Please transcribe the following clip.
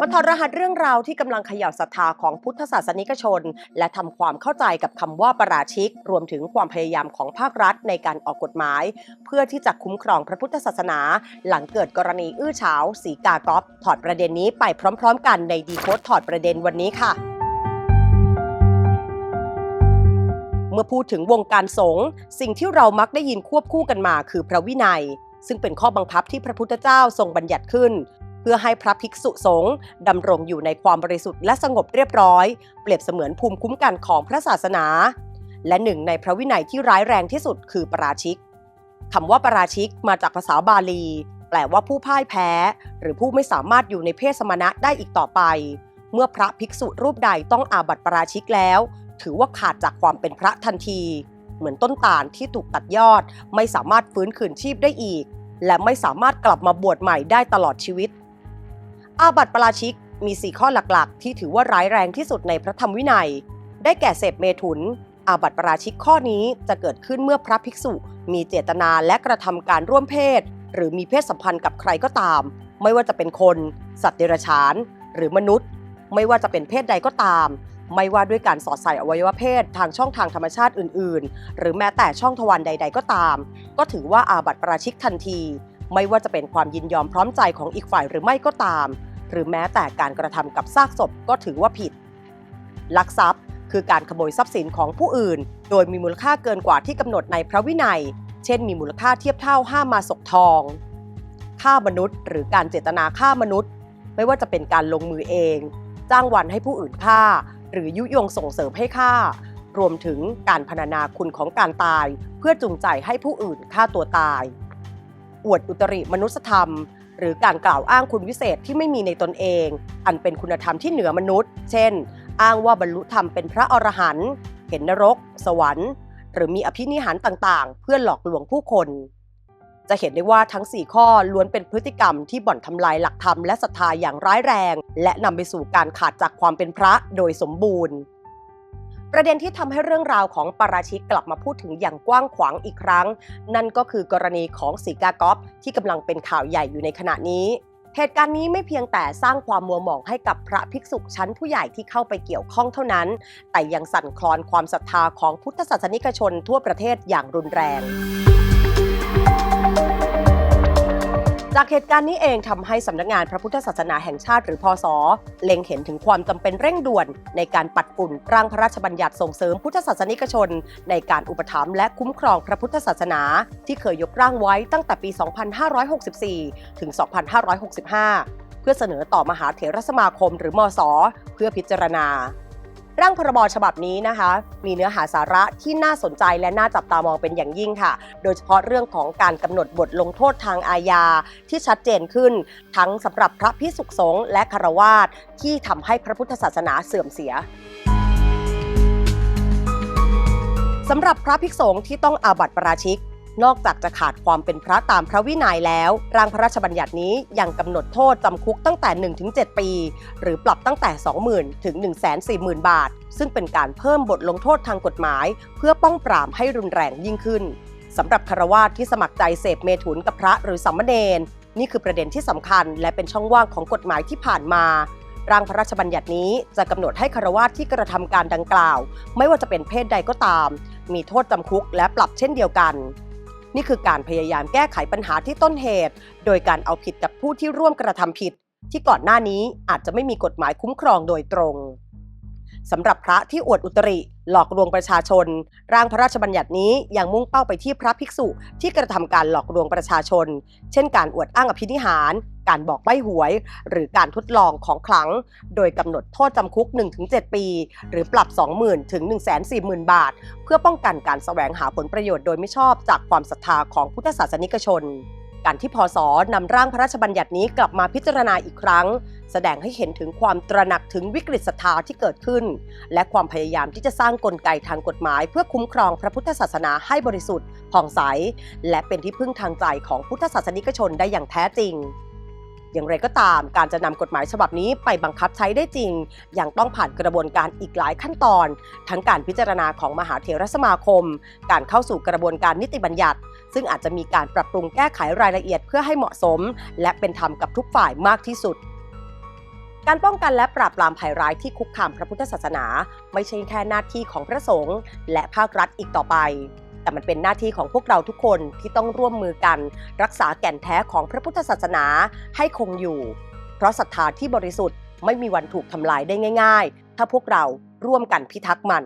มาถอดรหัสเรื่องราวที่กำลังเขย่าศรัทธาของพุทธศาสนิกชน และทำความเข้าใจกับคำว่าประราชิก รวมถึงความพยายามของภาครัฐในการออกกฎหมาย เพื่อที่จะคุ้มครองพระพุทธศาสนา หลังเกิดกรณีอื้อเฉาสีกากอฟถอดประเด็นนี้ไปพร้อม ๆ กันในดีโคดถอดประเด็นวันนี้ค่ะเมื่อพูดถึงวงการสงฆ์สิ่งที่เรามักได้ยินควบคู่กันมาคือพระวินัย ซึ่งเป็นข้อบังคับที่พระพุทธเจ้าทรงบัญญัติขึ้น เพื่อให้พระภิกษุสงฆ์ดำรงอยู่ในความบริสุทธิ์และสงบเรียบร้อย เปรียบเสมือนภูมิคุ้มกันของพระศาสนา และหนึ่งในพระวินัยที่ร้ายแรงที่สุดคือปราชิกคำว่าปราชิกมาจากภาษาบาลี แปลว่าผู้พ่ายแพ้ หรือผู้ไม่สามารถอยู่ในเพศสมณะได้อีกต่อไป เมื่อพระภิกษุรูปใดต้องอาบัติปราชิกแล้ว ถือว่าขาดจากความเป็นพระทันที เหมือนต้นตาลที่ถูกตัดยอด ไม่สามารถฟื้นคืนชีพได้อีก และไม่สามารถกลับมาบวชใหม่ได้ตลอดชีวิต อาบัติปราชิกมี 4 ข้อหลักๆ ที่ถือว่าร้ายแรงที่สุดในพระธรรมวินัย ได้แก่เสพเมถุน อาบัติปราชิกข้อนี้จะเกิดขึ้นเมื่อพระภิกษุ มีเจตนาและกระทำการร่วมเพศ หรือมีเพศสัมพันธ์กับใครก็ตาม ไม่ว่าจะเป็นคน สัตว์เดรัจฉาน หรือมนุษย์ ไม่ว่าจะเป็นเพศใดก็ตาม ไม่ว่าด้วยการสอดใส่อวัยวะเพศทางช่องทางธรรมชาติอื่น ๆ หรือแม้แต่ช่องทวารใด ๆ ก็ตาม ก็ถือว่าอาบัติปราชิกทันที ไม่ว่าจะเป็นความยินยอมพร้อมใจของอีกฝ่ายหรือไม่ก็ตาม หรือแม้แต่การกระทำกับซากศพก็ถือว่าผิด ลักทรัพย์ คือการขโมยทรัพย์สินของผู้อื่น โดยมีมูลค่าเกินกว่าที่กำหนดในพระวินัย เช่น มีมูลค่าเทียบเท่าห้ามาศกทองฆ่ามนุษย์ หรือการเจตนาฆ่ามนุษย์ ไม่ว่าจะเป็นการลงมือเอง จ้างวันให้ผู้อื่นฆ่า หรือยุยงส่งเสริมให้ฆ่ารวมถึงการพรรณนาคุณของการตาย เพื่อจูงใจให้ผู้อื่นฆ่าตัวตาย อวดอุตริมนุสธรรม หรือการกล่าวอ้างคุณวิเศษที่ไม่มีในตนเอง อันเป็นคุณธรรมที่เหนือมนุษย์ เช่น อ้างว่าบรรลุธรรมเป็นพระอรหันต์เห็นนรก สวรรค์ หรือมีอภินิหารต่างๆ เพื่อหลอกลวงผู้คน จะเห็นได้ว่าทั้ง 4 ข้อล้วนเป็นพฤติกรรมที่บ่อนทำลายหลักธรรมและศรัทธาอย่างร้ายแรง และนำไปสู่การขาดจากความเป็นพระโดยสมบูรณ์ ประเด็นที่ทำให้เรื่องราวของปาราชิกกลับมาพูดถึงอย่างกว้างขวางอีกครั้ง นั่นก็คือกรณีของสีกากอฟที่กำลังเป็นข่าวใหญ่อยู่ในขณะนี้เหตุการณ์นี้ไม่เพียงแต่สร้างความมัวหมองให้กับพระภิกษุชั้นผู้ใหญ่ที่เข้าไปเกี่ยวข้องเท่านั้น แต่ยังสั่นคลอนความศรัทธาของพุทธศาสนิกชนทั่วประเทศอย่างรุนแรง จากเหตุการณ์นี้เองทำให้สำนักงานพระพุทธศาสนาแห่งชาติหรือพศเล็งเห็นถึงความจำเป็นเร่งด่วน ในการปัดฝุ่นร่างพระราชบัญญัติส่งเสริมพุทธศาสนิกชน ในการอุปถัมภ์และคุ้มครองพระพุทธศาสนา ที่เคยยกร่างไว้ตั้งแต่ปี 2564 ถึง 2565 เพื่อเสนอต่อมหาเถรสมาคมหรือมศ เพื่อพิจารณา ร่างพรบฉบับนี้นะคะ มีเนื้อหาสาระที่น่าสนใจและน่าจับตามองเป็นอย่างยิ่งค่ะ โดยเฉพาะเรื่องของการกำหนดบทลงโทษทางอาญาที่ชัดเจนขึ้น ทั้งสำหรับพระพิสุสงฆ์และคารวาสที่ทำให้พระพุทธศาสนาเสื่อมเสียสำหรับพระภิกษุสงฆ์ที่ต้องอาบัติปราชิก นอกจากจะขาดความเป็นพระตามพระวินัยแล้ว ร่างพระราชบัญญัตินี้ยังกำหนดโทษจำคุกตั้งแต่ 1-7 ปี หรือปรับตั้งแต่ 20,000 ถึง 140,000 บาท ซึ่งเป็นการเพิ่มบทลงโทษทางกฎหมาย เพื่อป้องปรามให้รุนแรงยิ่งขึ้นสำหรับคารวาสที่สมัครใจเสพเมถุนกับพระหรือสามเณรนี่คือประเด็นที่สำคัญ และเป็นช่องว่างของกฎหมายที่ผ่านมาร่างพระราชบัญญัตินี้จะกำหนดให้คารวาสที่กระทำการดังกล่าว ไม่ว่าจะเป็นเพศใดก็ตาม มีโทษจำคุกและปรับเช่นเดียวกัน นี่คือการพยายามแก้ไขปัญหาที่ต้นเหตุ โดยการเอาผิดกับผู้ที่ร่วมกระทำผิด ที่ก่อนหน้านี้อาจจะไม่มีกฎหมายคุ้มครองโดยตรง สำหรับพระที่อวดอุตริ หลอกลวงประชาชน ร่างพระราชบัญญัตินี้ยังมุ่งเป้าไปที่พระภิกษุที่กระทำการหลอกลวงประชาชน เช่นการอวดอ้างอภินิหาร การบอกใบ้หวย หรือการทดลองของขลัง โดยกำหนดโทษจำคุก 1-7 ปี หรือปรับ 20,000ถึง140,000 บาท เพื่อป้องกันการแสวงหาผลประโยชน์โดยไม่ชอบจากความศรัทธาของพุทธศาสนิกชน การที่พศนำร่างพระราชบัญญัตินี้กลับมาพิจารณาอีกครั้ง แสดงให้เห็นถึงความตระหนักถึงวิกฤตศรัทธาที่เกิดขึ้น และความพยายามที่จะสร้างกลไกทางกฎหมาย เพื่อคุ้มครองพระพุทธศาสนาให้บริสุทธิ์ผ่องใส และเป็นที่พึ่งทางใจของพุทธศาสนิกชนได้อย่างแท้จริงอย่างไรก็ตามการจะนำกฎหมายฉบับนี้ไปบังคับใช้ได้จริง ยังต้องผ่านกระบวนการอีกหลายขั้นตอน ทั้งการพิจารณาของมหาเถรสมาคม การเข้าสู่กระบวนการนิติบัญญัติ ซึ่งอาจจะมีการปรับปรุงแก้ไขรายละเอียดเพื่อให้เหมาะสม และเป็นธรรมกับทุกฝ่ายมากที่สุดการป้องกันและปราบปรามภัยร้ายที่คุกคามพระพุทธศาสนา ไม่ใช่แค่หน้าที่ของพระสงฆ์และภาครัฐอีกต่อไป แต่มันเป็นหน้าที่ของพวกเราทุกคนที่ต้องร่วมมือกัน รักษาแก่นแท้ของพระพุทธศาสนาให้คงอยู่ เพราะศรัทธาที่บริสุทธิ์ไม่มีวันถูกทำลายได้ง่าย ๆ ถ้าพวกเราร่วมกันพิทักษ์มัน